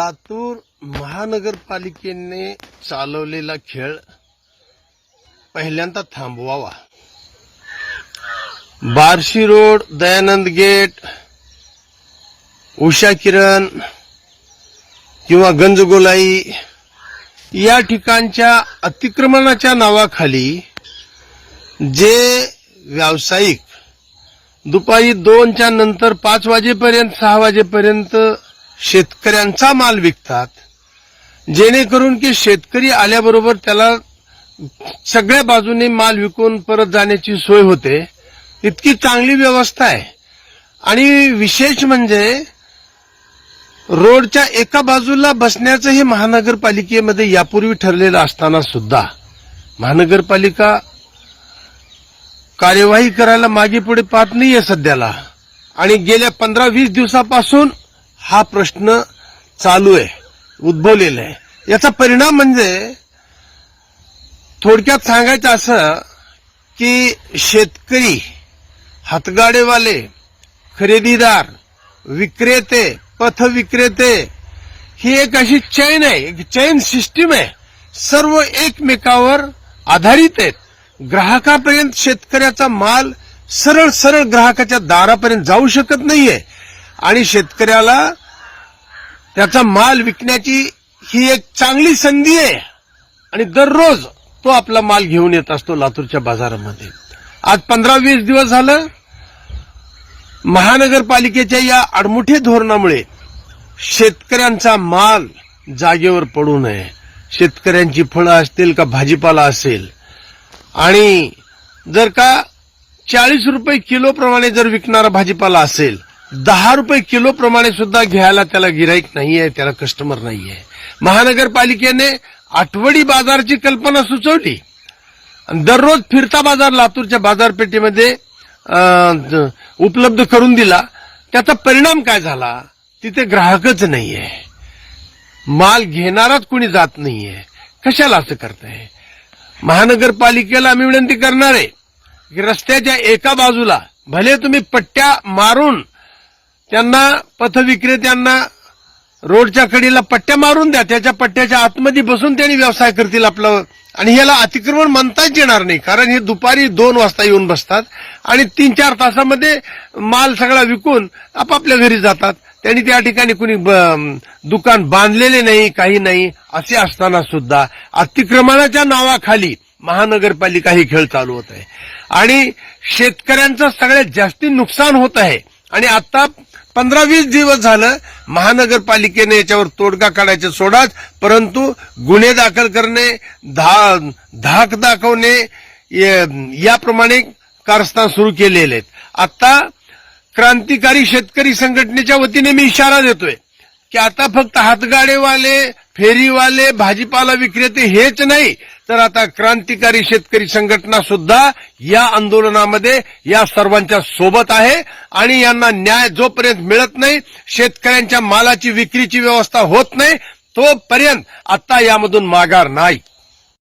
लातूर महानगरपालिकेने चालवलेला खेळ पहिल्यांदा थांबवावा. बार्शी रोड दयानंद गेट उषा किरण किंवा गंजगोलाई या ठिकाणच्या अतिक्रमणाच्या नावाखाली जे व्यावसायिक दुपारी दोनच्या नंतर पाच वाजेपर्यंत सहा वाजेपर्यंत शेतकऱ्यांचा माल विकतात जेणेकरून की शेतकरी आल्याबरोबर त्याला सगळ्या बाजूने माल विकून परत जाण्याची सोय होते. इतकी चांगली व्यवस्था आहे. आणि विशेष म्हणजे रोडच्या एका बाजूला बसण्याचं हे महानगरपालिकेमध्ये यापूर्वी ठरलेलं असताना सुद्धा महानगरपालिका कार्यवाही करायला मागे पुढे पाहत नाहीये सध्याला. आणि गेल्या पंधरा वीस दिवसापासून हा प्रश्न चालू आहे उद्भवलेला आहे. याचा परिणाम म्हणजे थोडक्यात सांगायचं असं की शेतकरी हातगाडेवाले खरेदीदार विक्रेते पथ विक्रेते ही एक अशी चैन आहे एक चैन सिस्टीम आहे. सर्व एकमेकावर आधारित आहेत. ग्राहकापर्यंत शेतकऱ्याचा माल सरळ सरळ ग्राहकाच्या दारापर्यंत जाऊ शकत नाहीये. आणि शेतकऱ्याला त्याचा माल विकण्याची ही एक चांगली संधी आहे. आणि दररोज तो आपला माल घेऊन येत असतो लातूरच्या बाजारामध्ये. आज पंधरा वीस दिवस झालं महानगरपालिकेच्या या अडमुठे धोरणामुळे शेतकऱ्यांचा माल जागेवर पडू नये. शेतकऱ्यांची फळं असतील का भाजीपाला असेल. आणि जर का चाळीस रुपये किलोप्रमाणे जर विकणारा भाजीपाला असेल दहा रुपये किलो प्रमाणे सुद्धा घ्यायला त्याला गिराईक नाहीये त्याला कस्टमर नाहीये. महानगरपालिकेने आठवडी बाजारची कल्पना सुचवली. आणि दररोज फिरता बाजार लातूरच्या बाजारपेठेमध्ये उपलब्ध करून दिला. त्याचा परिणाम काय झाला? तिथे ग्राहकच नाहीये. माल घेणाराच कोणी जात नाहीये. कशाला असं करताय? महानगरपालिकेला आम्ही विनंती करणार आहे की रस्त्याच्या एका बाजूला भले तुम्ही पट्ट्या मारून त्यांना पथविक्रेत्यांना रोडच्या कडीला पट्ट्या मारून द्या. त्याच्या पट्ट्याच्या आतमध्ये बसून त्यांनी व्यवसाय करतील आपलं. आणि ह्याला अतिक्रमण म्हणताच येणार नाही. कारण हे दुपारी दोन वाजता येऊन बसतात. आणि तीन चार तासामध्ये माल सगळा विकून आपापल्या घरी जातात. त्यांनी त्या ठिकाणी कुणी ब- दुकान बांधलेले नाही काही नाही असे असताना सुद्धा अतिक्रमणाच्या नावाखाली महानगरपालिका ही खेळ चालू होत आहे. आणि शेतकऱ्यांचं सगळ्यात जास्ती नुकसान होत आहे. आणि आता पंधरा वीस दिवस झालं महानगरपालिकेने याच्यावर तोडगा काढायचे सोडाच परंतु गुन्हे दाखल करणे धा धाक दाखवणे याप्रमाणे कारस्थान सुरू केलेले आहेत. आता क्रांतिकारी शेतकरी संघटनेच्या वतीने मी इशारा देतोय की आता फक्त हातगाडेवाले फेरीवाले भाजीपाला विक्रेते हेच नाही तर आता क्रांतिकारी शेतकरी संघटना सुद्धा या आंदोलनामध्ये या सर्वांच्या सोबत आहे आणि यांना न्याय जोपर्यंत मिळत नाही शेतकऱ्यांच्या मालाची विक्रीची व्यवस्था होत नाही तोपर्यंत आता यामधून माघार नाही.